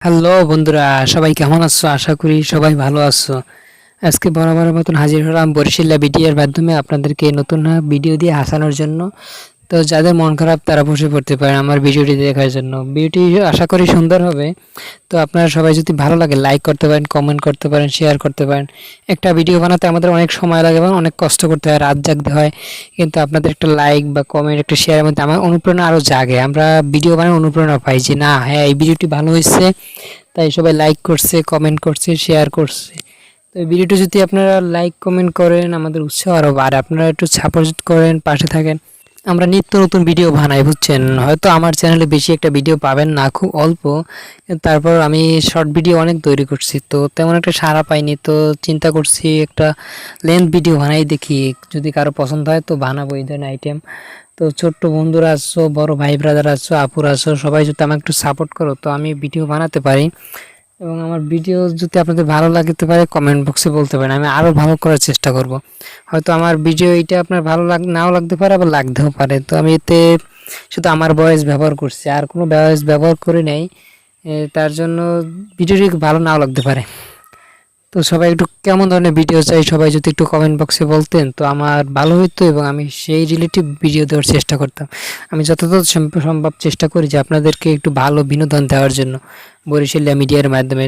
Hello বন্ধুরা, সবাই কেমন আছো? আশা করি সবাই ভালো আছো। আজকে বরাবরের মতন হাজির হলাম বরিশিল্লা ভিডিওর মাধ্যমে আপনাদেরকে নতুন ভিডিও দিয়ে হাসানোর জন্য। তো যাদের মন খারাপ তারা বসে পড়তে পারেন আমার ভিডিওটি দেখার জন্য। ভিডিওটি আশা করি সুন্দর হবে। তো আপনারা সবাই যদি ভালো লাগে লাইক করতে পারেন কমেন্ট করতে পারেন শেয়ার করতে পারেন। একটা ভিডিও বানাতে আমাদের অনেক সময় লাগে এবং অনেক কষ্ট করতে হয়, রাত জাগতে হয়। কিন্তু আপনাদের একটা লাইক বা কমেন্ট একটা শেয়ারের মধ্যে আমার অনুপ্রেরণা আরও জাগে। আমরা ভিডিও বানায় অনুপ্রেরণা পাই যে, না হ্যাঁ এই ভিডিওটি ভালো হয়েছে। তাই সবাই লাইক করছে কমেন্ট করছে শেয়ার করছে। তো ভিডিওটি যদি আপনারা লাইক কমেন্ট করেন, আমাদের উৎসাহ আরও বাড়ে। আপনারা একটু সাপোর্ট করেন, পাশে থাকেন। আমরা নিত্য নতুন ভিডিও বানাই, বুঝছেন? হয়তো আমার চ্যানেলে বেশি একটা ভিডিও পাবেন না, খুব অল্প। তারপর আমি শর্ট ভিডিও অনেক তৈরি করছি, তো তেমন একটা সাড়া পাইনি, তো চিন্তা করছি একটা লেন্থ ভিডিও বানাই দেখি। যদি কারও পছন্দ হয় তো বানাবো এই ধরনের আইটেম তো ছোট্ট বন্ধুরা আসছো বড় ভাই ব্রাদার আসছো আপুর আসছো সবাই যদি আমাকে একটু সাপোর্ট করো, তো আমি ভিডিও বানাতে পারি। এবং আমার ভিডিও যদি আপনাদের ভালো লাগতে পারে কমেন্ট বক্সে বলতে পারেন, আমি আরও ভালো করার চেষ্টা করব। হয়তো আমার ভিডিও এটা আপনার ভালো লাগ, নাও লাগতে পারে, আবার লাগতেও পারে। তো আমি এতে শুধু আমার ভয়েস ব্যবহার করছি, আর কোনো ভয়েস ব্যবহার করে নেই তার জন্য ভিডিওটি ভালো নাও লাগতে পারে। তো সবাই একটু কেমন ধরনের ভিডিও চাই, সবাই যদি একটু কমেন্ট বক্সে বলতেন, তো আমার ভালো হতো এবং আমি সেই রিলেটিভ ভিডিও দেওয়ার চেষ্টা করতাম। আমি সম্ভ- সম্ভব চেষ্টা করি যে আপনাদেরকে একটু ভালো বিনোদন দেওয়ার জন্য। বরিশালিয়া মিডিয়ার মাধ্যমে